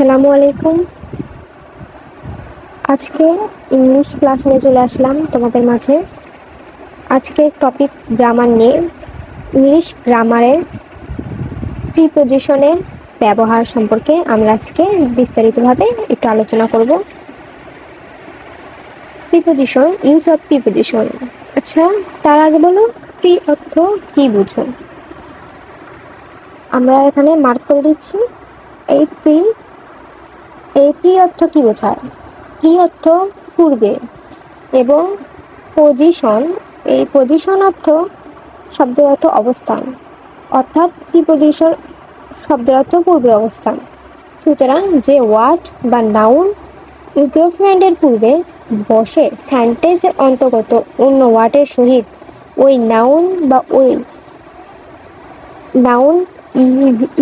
আসসালামু আলাইকুম। আজকে ইংলিশ ক্লাস নিয়ে চলে আসলাম তোমাদের মাঝে। আজকে টপিক গ্রামার নিয়ে। ইংলিশ গ্রামারের প্রিপোজিশনের ব্যবহার সম্পর্কে আমরা আজকে বিস্তারিতভাবে একটু আলোচনা করব। প্রিপোজিশন ইউজ অফ প্রিপোজিশন আচ্ছা তার আগে বলো প্রি অর্থ, কী বুঝো? আমরা এখানে মার্ক করে দিচ্ছি। এই প্রি এই প্রি অর্থ কি বোঝায়? প্রি অর্থ পূর্বে এবং পজিশন এই পজিশন অর্থ শব্দের অর্থ অবস্থান। অর্থাৎ প্রিপোজিশন শব্দের অর্থ পূর্বের অবস্থান। সুতরাং যে ওয়ার্ড বা নাউন ইকুইপমেন্টের পূর্বে বসে সেন্টেন্সের অন্তর্গত অন্য ওয়ার্ডের সহিত ওই নাউন বা ওই নাউন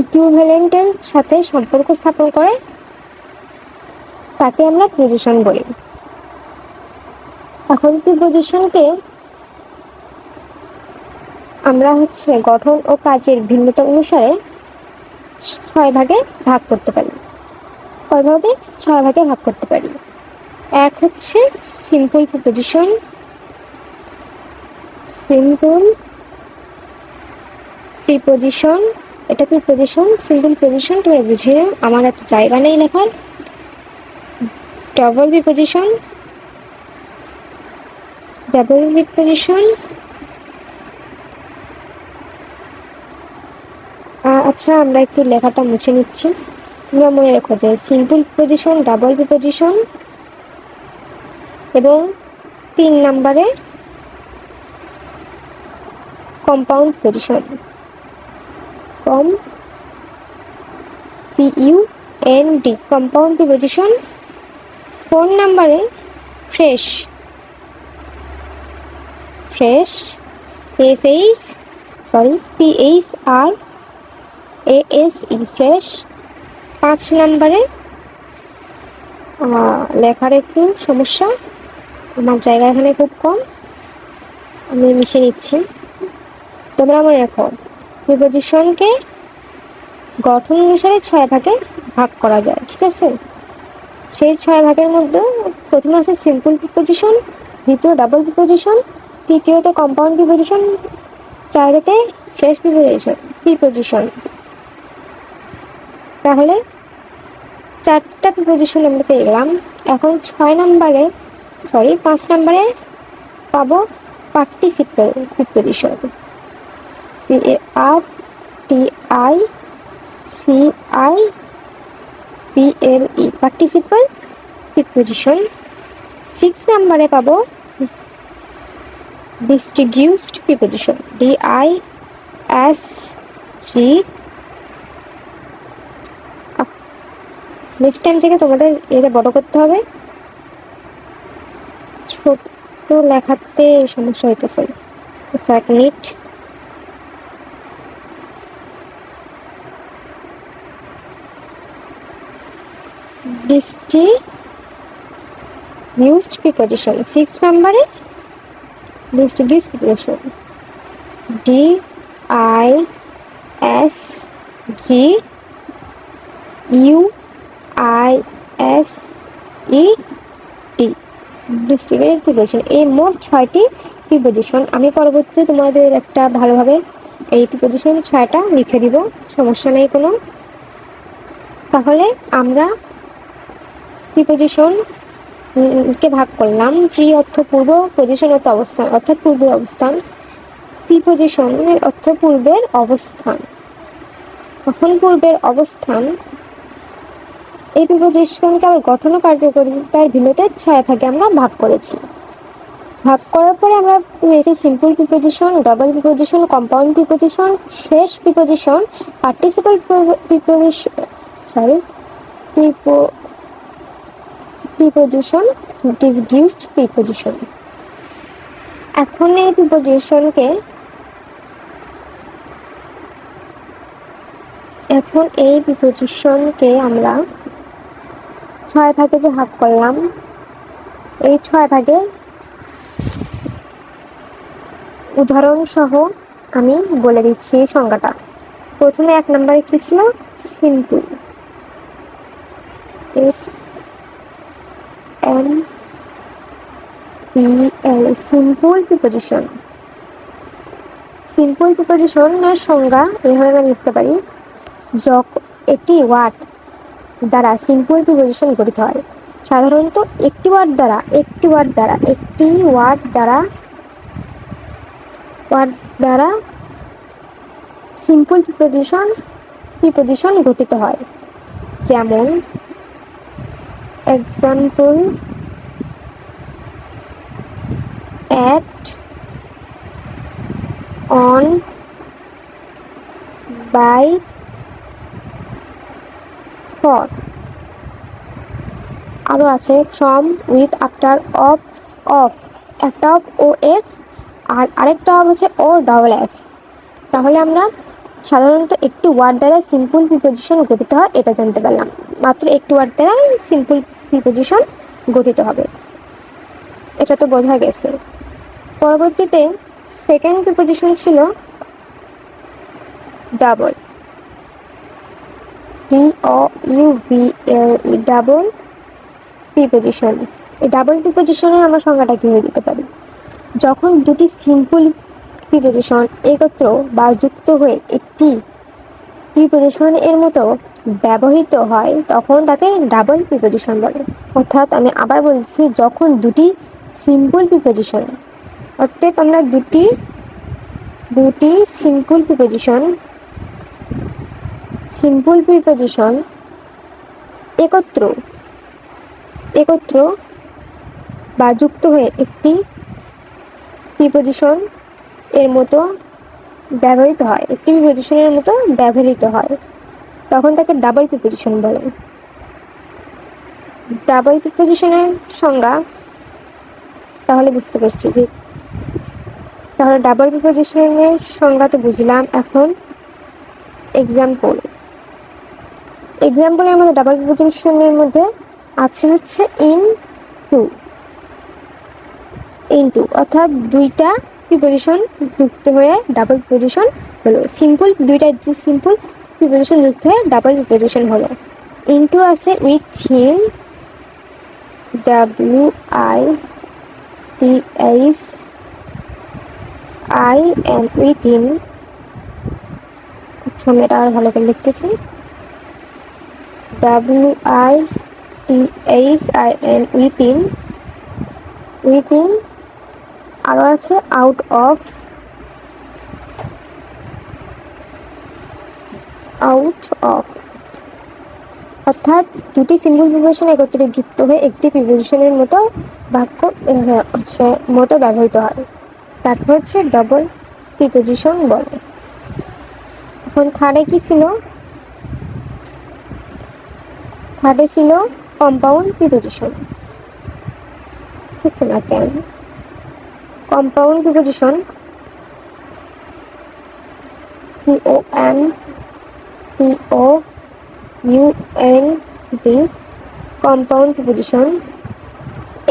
ইকুইভ্যালেন্টের সাথে সম্পর্ক স্থাপন করে তাকে আমরা প্রিপোজিশন বলি। এখন প্রিপোজিশনকে আমরা হচ্ছে গঠন ও কার্যের ভিন্নতা অনুসারে ছয় ভাগে ভাগ করতে পারি। কয় ভাগে? ছয় ভাগে ভাগ করতে পারি। এক হচ্ছে সিম্পল প্রিপোজিশন সিম্পল প্রিপোজিশন এটা প্রিপোজিশন সিম্পল পজিশন তোমরা বুঝিয়ে আমার একটা জায়গা নেই লেখার। ডাবল প্রিপোজিশন ডাবল প্রিপোজিশন আচ্ছা আমরা একটু লেখাটা মুছে নিচ্ছি। তোমরা মনে রেখো যে সিম্পল পজিশন ডাবল প্রিপোজিশন এবং তিন নম্বরে compound position com P U N D compound preposition phone নাম্বারে phrase. Phrase? F H sorry P H R A S E, phrase. পাঁচ নাম্বারে লেখার একটু সমস্যা। আমার জায়গা এখানে খুব কম। আমি মিশে নিচ্ছি। তোমরা মনে রাখো প্রিপোজিশনকে গঠন অনুসারে ছয় ভাগে ভাগ করা যায়, ঠিক আছে? সেই ছয় ভাগের মধ্যে প্রথমে আছে সিম্পল প্রিপোজিশন দ্বিতীয় ডাবল প্রিপোজিশন তৃতীয়তে কম্পাউন্ড প্রিপোজিশন চারতে ফ্রেশ প্রিপোজিশন প্রিপোজিশন তাহলে চারটা প্রিপোজিশন আমরা পেয়ে গেলাম। এখন ছয় নম্বরে সরি পাঁচ নম্বরে পাবো participle preposition R T I C I P L E participle preposition six নাম্বারে পাবো disguised preposition D I S G next time থেকে তোমাদের এটা বড় করতে হবে। ছোট লেখাতে সমস্যা হইতেছে। আচ্ছা এক মিনিট ডিস্ট্রিবিউসড প্রিপোজিশন সিক্স নাম্বারে ডিস্ট্রিবিউস preposition D I S G U I S E T ডিস্ট্রিক্টের প্রিপোজিশন এই মোট ছয়টি প্রিপোজিশন আমি পরবর্তীতে তোমাদের একটা ভালোভাবে এই প্রিপোজিশন ছয়টা লিখে দিব। সমস্যা নেই কোনো। তাহলে আমরা প্রিপোজিশন কে ভাগ করলাম প্রি অর্থ পূর্ব পজিশন অর্থ অবস্থান অর্থাৎ পূর্বের অবস্থান প্রিপোজিশন অর্থ পূর্বের অবস্থান কখন পূর্বের অবস্থান এই প্রিপোজিশনকে আবার গঠন ও কার্যকরিতার ভিন্নতে ছয় ভাগে আমরা ভাগ করেছি ভাগ করার পরে আমরা পেয়েছি simple preposition double preposition compound preposition শেষ প্রিপোজিশন পার্টিসিপাল প্রিপোজিশন সরি প্রিপো প্রিপোজিশন ডিসগিউসড প্রিপোজিশন এখন এই প্রিপোজিশনকে এখন এই প্রিপোজিশনকে আমরা ছয় ভাগে যে ভাগ করলাম, এই ছয় ভাগে উদাহরণ সহ আমি বলে দিচ্ছি সংজ্ঞাটা। প্রথমে এক নম্বরে কি ছিল? Simple S M P L simple preposition simple প্রিপোজিশনের সংজ্ঞা এভাবে আমরা লিখতে পারি। যক একটি ওয়ার্ড দ্বারা সিম্পল প্রিপোজিশন গঠিত হয়। সাধারণত একটি ওয়ার্ড দ্বারা, একটি ওয়ার্ড দ্বারা, একটি ওয়ার্ড দ্বারা ওয়ার্ড দ্বারা সিম্পল প্রিপোজিশন প্রিপোজিশন গঠিত হয়। যেমন example at on by for আরও আছে from with after of of একটা অফ ও এফ আর আরেকটা অফ হচ্ছে ও ডবল এফ তাহলে আমরা সাধারণত একটি ওয়ার্ড দ্বারা সিম্পল প্রিপোজিশন গঠিত হয়, এটা জানতে পারলাম। মাত্র একটি ওয়ার্ড দ্বারা সিম্পল প্রিপোজিশন গঠিত হবে। এটা তো বোঝা গেছে। পরবর্তীতে সেকেন্ড প্রিপোজিশন ছিল double D O U V L E double preposition এই ডাবল প্রিপোজিশনের আমরা সংজ্ঞাটা কীভাবে দিতে পারি? যখন দুটি সিম্পল প্রিপোজিশন একত্র বা যুক্ত হয়ে একটি প্রিপোজিশন এর মতো ব্যবহৃত হয়, তখন তাকে ডাবল প্রিপোজিশন বলে। অর্থাৎ আমি আবার বলছি, যখন দুটি সিম্পল প্রিপোজিশন অতএব আমরা দুটি দুটি সিম্পল প্রিপোজিশন সিম্পল প্রিপোজিশন একত্র একত্র বা যুক্ত হয়ে একটি প্রিপোজিশন এর মতো ব্যবহৃত হয়। একটি প্রিপোজিশনের মতো ব্যবহৃত হয়। তখন তাকে ডাবল প্রিপোজিশন বলে। ডাবল প্রিপোজিশনের সংজ্ঞা তাহলে বুঝতে পারছি যে তাহলে ডাবল প্রিপোজিশনের সংজ্ঞা তো বুঝলাম এখন এক্সাম্পল এক্সাম্পলের মধ্যে ডাবল প্রিপোজিশনের মধ্যে আছে হচ্ছে ইন টু ইনটু অর্থাৎ দুইটা প্রিপোজিশন যুক্ত হয়ে ডাবল প্রিপোজিশন হলো। সিম্পল দুইটা যে সিম্পল প্রিপোজিশন যুক্ত হয়ে ডাবল প্রিপোজিশন হলো। ইন টু আছে with him W I T H I N with in আচ্ছা আমি এটা আর ভালো করে লিখতেছি। W I T H I N with in with in আরও আছে আউট অফ আউট অফ অর্থাৎ দুটি সিম্পল প্রিপোজিশন একত্রে যুক্ত হয়ে একটি প্রিপোজিশনের মতো বাক্য আহ, হচ্ছে মতো ব্যবহৃত হয়। তাকে হচ্ছে ডবল প্রিপোজিশন বলে। এখন থার্ডে কি ছিল? থার্ডে ছিল কম্পাউন্ড প্রিপোজিশন আসতেছে না কেন? Compound preposition C O M P O U N B compound preposition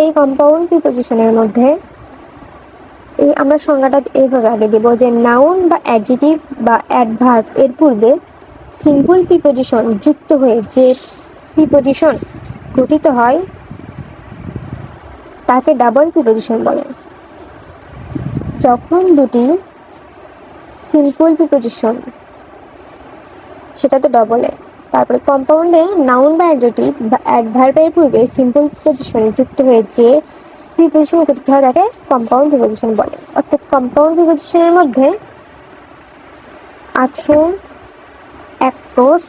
এই কম্পাউন্ড প্রিপোজিশনের মধ্যে এই আমরা সংজ্ঞাটা এইভাবে আগে দেব যে নাউন বা অ্যাডজেটিভ বা অ্যাডভার্ব এর পূর্বে সিম্পল প্রিপোজিশন যুক্ত হয়ে যে প্রিপোজিশন গঠিত হয়, তাকে ডাবল প্রিপোজিশন বলে। যখন দুটি সিম্পল প্রিপোজিশন সেটা তো ডবলে তারপরে কম্পাউন্ডে নাউন বা অ্যাডজেটিভ বা অ্যাডভার্বের পূর্বে সিম্পল প্রিপোজিশন যুক্ত হয়ে যে প্রিপোজিশন গঠিত হয় তাকে কম্পাউন্ড প্রিপোজিশন বলে। অর্থাৎ কম্পাউন্ড প্রিপোজিশনের মধ্যে আছে অ্যাক্রোস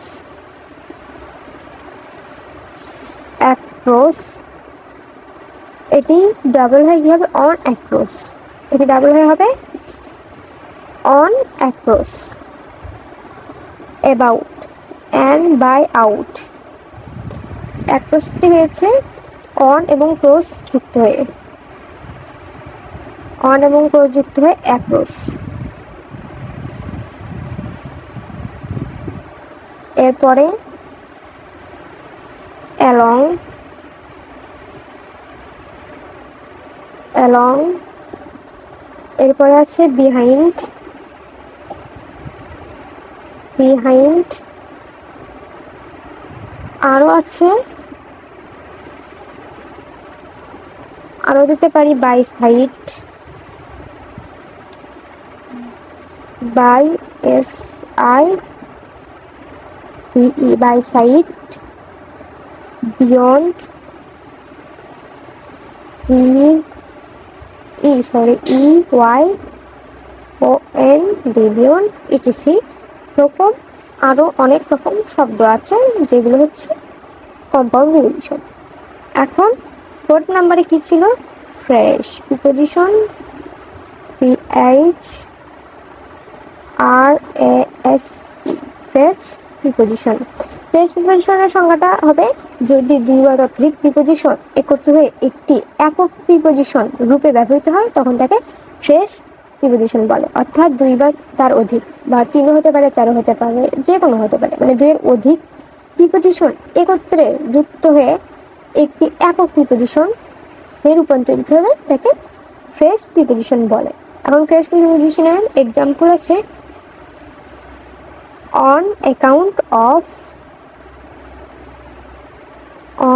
অ্যাক্রোস এটি ডাবল হয়ে কী হবে? অন অ্যাক্রোস এটি ডাবল হয়ে হবে on across about and by out অ্যাক্রোসটি হয়েছে অন এবং ক্রোস যুক্ত হয়ে। অন এবং ক্রোস যুক্ত হয়ে অ্যাক্রোস এরপরে অ্যালং অ্যালং এরপরে আছে বিহাইন্ড বিহাইন্ড আরও আছে আরও দিতে পারি beside by S I B E beside beyond E E sorry E Y O N D beyond E T C রকম আরও অনেক রকম শব্দ আছে যেগুলো হচ্ছে কম্পাউন্ড রিলেশন এখন ফোর্থ নাম্বারে কি ছিল? Phrase, preposition P H R A S E phrase, preposition. Phrase, প্রিপোজিশনের সংজ্ঞাটা হবে যদি দুই বা ততোধিক প্রিপোজিশন একত্র হয়ে একটি একক প্রিপোজিশন রূপে ব্যবহৃত হয়, তখন তাকে ফ্রেশ প্রিপোজিশন বলে। অর্থাৎ দুই বা তার অধিক বা তিনও হতে পারে চারও হতে পারে, যে কোনো হতে পারে। মানে দুইয়ের অধিক প্রিপোজিশন একত্রে যুক্ত হয়ে একটি একক প্রিপোজিশন রূপান্তরিত হলে তাকে ফ্রেশ প্রিপোজিশন বলে। এখন ফ্রেশ প্রিপোজিশনের এক্সাম্পল আছে on account of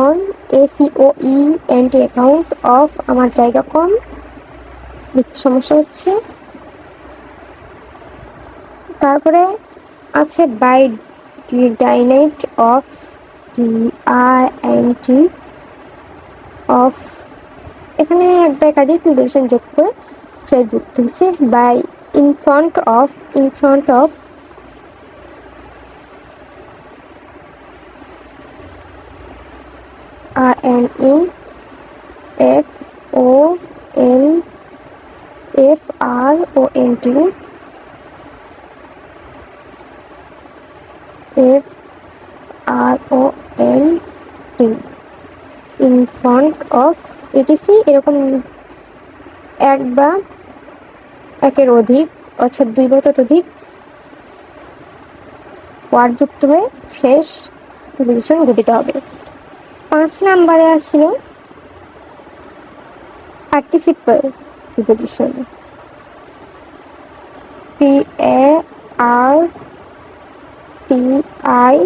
on A C O E N T account of আমার জায়গা কম। সমস্যা হচ্ছে। তারপরে আছে by dint of D I N T of. এখানে এক একাধিক প্রিপোজিশন যোগ করে ফ্রেজ যুক্ত হচ্ছে। By in front of in front of R N in F O N F R O N T F R O N T in front of E T C এরকম এক বা একের অধিক, অর্থাৎ দুই বা ততোধিক ওয়ার্ড যুক্ত হয়ে শেষ প্রিপোজিশন গঠিত হবে। পাঁচ নাম্বারে আসছিল participle preposition P A R T I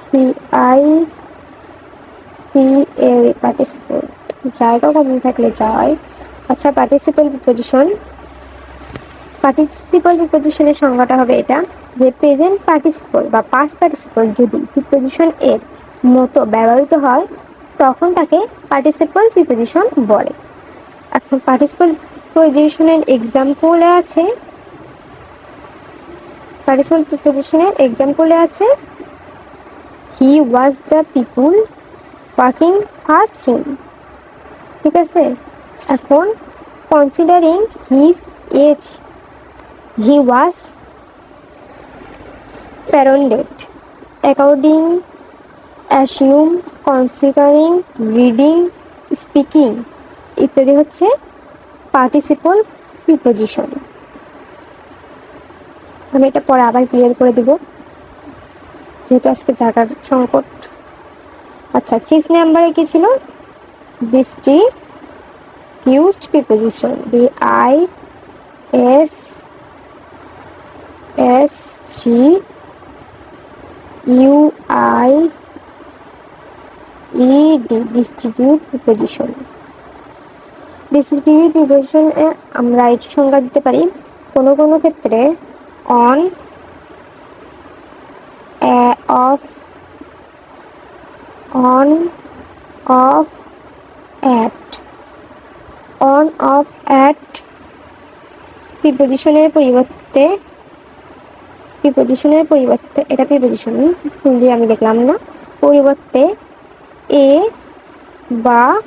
C I P A participle জায়গা কম থাকলে যায়। আচ্ছা পার্টিসিপল প্রিপোজিশন পার্টিসিপল প্রিপোজিশনের সংজ্ঞাটা হবে এটা, যে প্রেজেন্ট পার্টিসিপল বা পাস্ট পার্টিসিপল যদি প্রিপোজিশন এর মতো ব্যবহৃত হয়, তখন তাকে পার্টিসিপল প্রিপোজিশন বলে। এখন পার্টিসিপল প্রিপোজিশনের এক্সাম্পলে আছে। পার্টিসিপল প্রিপোজিশনের এক্সাম্পলে আছে। He was the people walking first him ঠিক আছে? এখন considering his age he was pardoned according assume considering reading speaking ইত্যাদি হচ্ছে পার্টিসিপল প্রিপোজিশন আমি এটা পরে আবার ক্লিয়ার করে দিব। যেহেতু আজকে জায়গার সংকট। আচ্ছা সিক্স নাম্বারে কি ছিল? বৃষ্টি used preposition B I S S G U I E D distribute preposition distribute প্রিপোজিশনে আমরা এটি সংজ্ঞা দিতে পারি, কোনো কোনো ক্ষেত্রে on of on, of, at. On, of, at প্রিপোজিশনের পরিবর্তে প্রিপোজিশনের পরিবর্তে, এটা প্রিপোজিশন দিয়ে আমি লিখলাম না, পরিবর্তে এ বা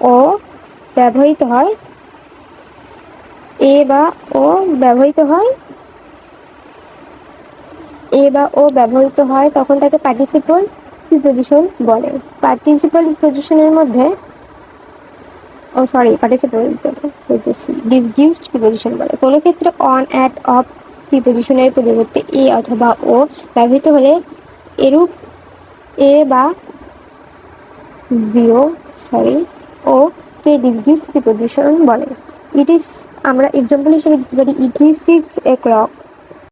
ও ব্যবহৃত হয়। এ বা ও ব্যবহৃত হয়। এ বা ও ব্যবহৃত হয়, তখন তাকে পার্টিসিপল প্রিপোজিশন বলে। পার্টিসিপল প্রিপোজিশনের মধ্যে, ও সরি পার্টিসিপল ডিসগিউসড প্রিপোজিশন বলে। কোনো ক্ষেত্রে অন অ্যাট অফ প্রিপোজিশনের পরিবর্তে এ অথবা ও ব্যবহৃত হলে এরূপ এ বা zero sorry O K disguised preposition বলে। ইট ইস আমরা এক্সাম্পল হিসেবে দিতে পারি it is six A clock